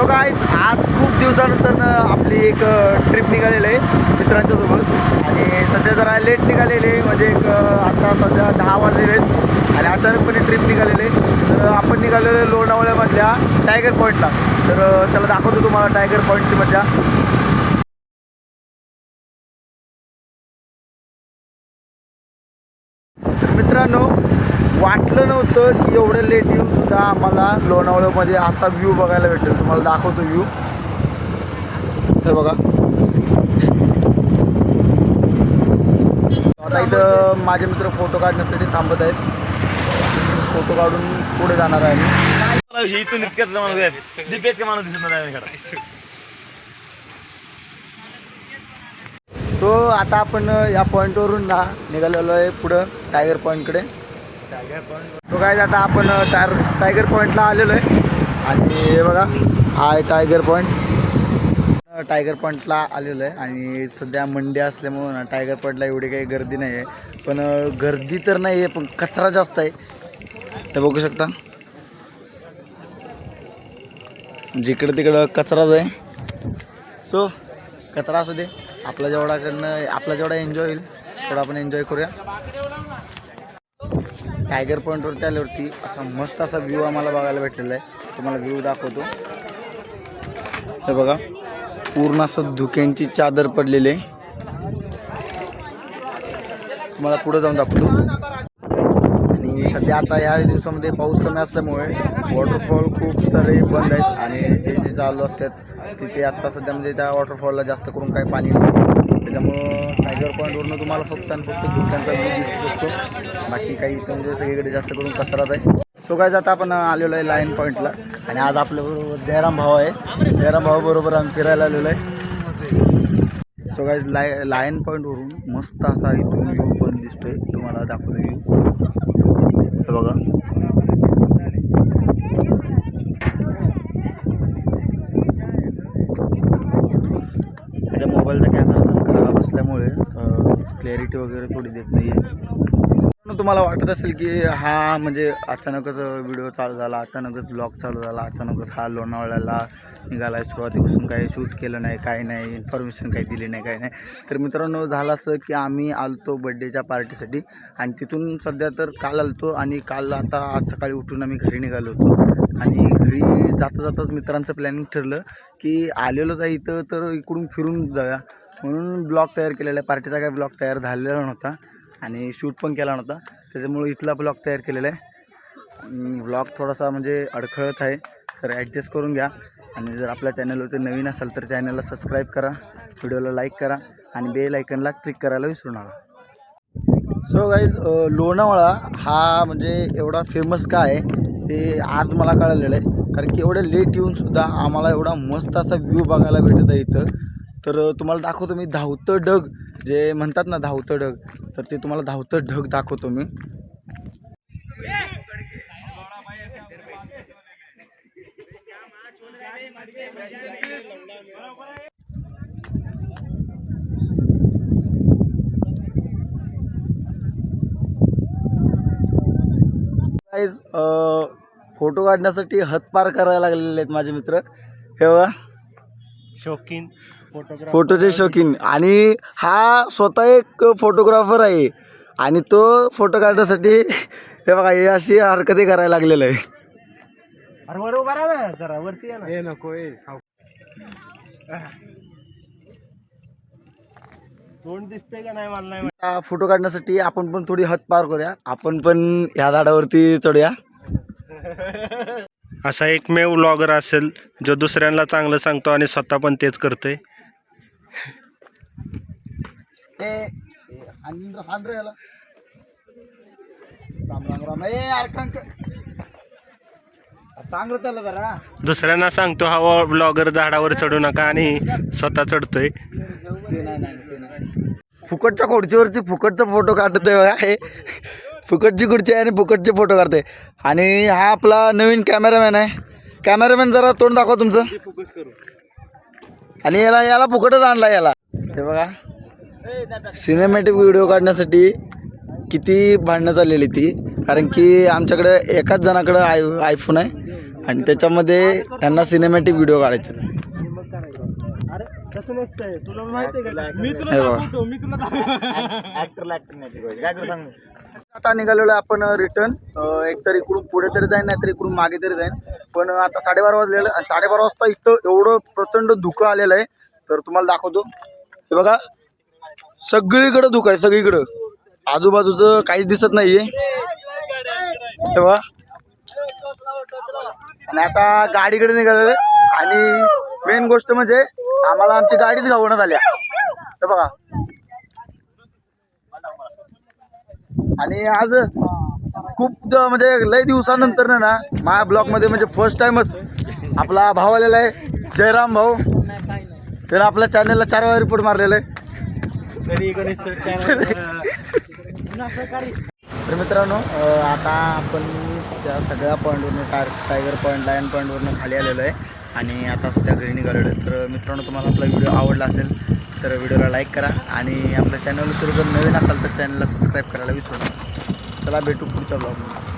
So काय आज खूप दिवसानंतर आपली एक ट्रिप निघालेली आहे मित्रांच्या सोबत आणि सध्या जरा लेट निघालेली आहे. म्हणजे एक आता सध्या दहा वाजलेले आहेत. आणि अचानकपणे ट्रिप निघालेली आहे. तर आपण निघालेलो लोणावळ्यामधल्या टायगर पॉईंटला तर त्याला दाखवतो तुम्हाला टायगर पॉईंटची मजा मित्रांनो वाटलं नव्हतं की एवढं लेट येऊन सुद्धा आम्हाला लोणावळ्यामध्ये असा व्ह्यू बघायला भेटेल. तुम्हाला दाखवतो व्ह्यू हे बघा. आता इथं माझे मित्र फोटो काढण्यासाठी थांबत आहेत. फोटो काढून पुढे जाणार आहे. इथून माणूस दिसत तो आता आपण या पॉईंटवरून ना निघालेलो आहे पुढं टायगर पॉईंटकडे तो काय आता आपण टायर टायगर पॉईंटला आलेलो आहे. आणि हे बघा हा आहे टायगर पॉईंट टायगर पॉईंटला आलेलो आहे. आणि सध्या मंडे असल्यामुळं ना टायगर पॉईंटला एवढी काही गर्दी नाही आहे. पण गर्दी तर नाही आहे पण कचरा जास्त आहे. तर बघू शकता. जिकडं तिकडं कचराच आहे सो कचरा असू दे. आपला जेवढाकडनं आपला जेवढा एन्जॉय होईल तेवढा आपण एन्जॉय करूया. टायगर पॉईंटवरती आल्यावरती असा मस्त असा व्ह्यू आम्हाला बघायला भेटलेला आहे. तुम्हाला व्ह्यू दाखवतो. हे बघा पूर्ण असं धुक्यांची चादर पडलेली आहे. तुम्हाला पुढे जाऊन दाखवतो. आणि सध्या आता या दिवसामध्ये पाऊस कमी असल्यामुळे वॉटरफॉल खूप सारे बंद आहेत आणि जे चालू असतात. तिथे आत्ता सध्या म्हणजे त्या वॉटरफॉलला जास्त करून काही पाणी त्याच्यामुळं टायगर पॉईंटवरनं तुम्हाला फक्त आणि फक्त धुक्यांचा व्ह्यू दिसू शकतो. बाकी काही इथं म्हणजे सगळीकडे जास्त करून कचराच आहे. सो काय आता आपण आलेलो आहे लायन पॉईंटला आणि आज आपल्याबरोबर जयराम भाऊ आहे. जयराम भाऊ बरोबर आम्ही फिरायला आलेलो आहे. सो गाईज लाय लायन पॉईंटवरून मस्त असा इथून व्ह्यू पण दिसतोय. तुम्हाला दाखवतो व्ह्यू हे बघा माझ्या मोबाईलचा कॅमेरा खराब असल्यामुळे क्लॅरिटी वगैरे थोडी देत नाही आहे तुम्हाला वाटत असेल की हा म्हणजे अचानकच व्हिडिओ चालू झाला अचानकच ब्लॉग चालू झाला अचानकच हा लोणावळ्याला निघाला आहे सुरुवातीपासून काही शूट केलं नाही काही नाही इन्फॉर्मेशन काही दिली नाही काही नाही. तर मित्रांनो झालं असं की आम्ही आलतो बड्डेच्या पार्टीसाठी आणि तिथून सध्या तर काल आलतो आणि काल आता आज सकाळी उठून आम्ही घरी निघालो होतो. आणि घरी जाता जाताच मित्रांचं प्लॅनिंग ठरलं की आलेलोच आहे इथं तर इकडून फिरून जाऊया. म्हणून ब्लॉग तयार केलेला आहे. पार्टीचा काय ब्लॉग तयार झालेला नव्हता आणि शूट पण केला नव्हता. त्याच्यामुळे इथला ब्लॉग तयार केलेला आहे. ब्लॉग थोडासा म्हणजे अडखळत आहे. तर ॲडजस्ट करून घ्या. आणि जर आपल्या चॅनलवरती नवीन असाल तर चॅनलला सबस्क्राईब करा. व्हिडिओला लाईक करा. आणि बेल आयकनला क्लिक करायला विसरू नका. सो गाईज लोणावळा हा म्हणजे एवढा फेमस का आहे? ते आज मला कळलेलं आहे. कारण की एवढं लेट येऊन सुद्धा आम्हाला एवढा मस्त असा व्ह्यू बघायला भेटत आहे इथं. तर तुम्हाला दाखवतो मी धावतं ढग. जे म्हणतात ना धावतं ढग तर ते तुम्हाला धावतं ढग दाखवतो मी. गाईज फोटो काढण्यासाठी हतपार करायला लागलेले आहेत माझे मित्र. हे बघा. शौकीन फोटोचे शौकीन. आणि हा स्वतः एक फोटोग्राफर आहे. आणि तो फोटो काढण्यासाठी हे बघा हे अशी हरकती करायला लागलेलं आहे अरे वर उभा राहा ना जरा वरती या ना. हे नको तोंड दिसतंय का नाही मला नाही माहीत. फोटो काढण्यासाठी आपण पण थोडी हद पार करूया. आपण पण ह्या झाडावरती चढूया. असा एकमेव व्लॉगर असेल जो दुसऱ्यांना चांगलं सांगतो आणि स्वतः पण तेच करतोय. दुसऱ्यांना सांगतो हा ब्लॉगर झाडावर चढू नका आणि स्वतः चढतोय. फुकटच्या खुर्चीवरची फुकटचा फोटो काढतोय बघा. फुकटची खुर्ची आहे आणि फुकटचे फोटो काढते. आणि हा आपला नवीन कॅमेरामॅन आहे. कॅमेरामॅन जरा तोंड दाखवा तुमचं. आणि याला याला फुकटच आणला याला. हे बघा. सिनेमॅटिक व्हिडिओ काढण्यासाठी किती भांडणं चाललेली ती. कारण की आमच्याकडे एकाच जणाकडं आय आयफोन आहे. आणि त्याच्यामध्ये त्यांना सिनेमॅटिक व्हिडिओ काढायचे. नसतंय. तुला माहितीये का? मी हे बघा. दाखवतो मी तुला ऍक्टरला ऍक्टर नाही काय सांग? आता निघालेलो आपण रिटर्न एक तर इकडून पुढे तरी जाईन नाहीतर इकडून मागे तरी जाईन. पण आता साडेबारा वाजलेलं आहे. आणि साडेबारा वाजता इथं एवढं प्रचंड धुकं आलेलं आहे. तर तुम्हाला दाखवतो. हे बघा सगळीकडं धुकं आहे सगळीकडं. आजूबाजूचं काहीच दिसत नाहीये. तेव्हा आणि आता गाडीकडे निघालेलं आहे. आणि मेन गोष्ट म्हणजे आम्हाला आमची गाडीच गावण्यात आल्या. हे बघा. आणि आज खूप म्हणजे लय दिवसानंतर ना माझ्या ब्लॉगमध्ये म्हणजे फर्स्ट टाइमच आपला भाऊ आलेला आहे जयराम भाऊ. त्यानं आपल्या चॅनलला चार वेळा रिपोर्ट मारलेला आहे. तरी मित्रांनो आता आपण त्या सगळ्या पॉईंटवरनं टाय टायगर पॉईंट लायन पॉईंटवरनं खाली आलेलो आहे. आणि आता सध्या घरी निघालेलो आहे तर मित्रांनो तुम्हाला आपला व्हिडिओ आवडला असेल तर व्हिडिओला लाईक करा आणि आपल्या चॅनल सुरू जर नवीन असाल तर चॅनलला सबस्क्राईब करायला विसरू नका. चला भेटू पुढच्या ब्लॉगमध्ये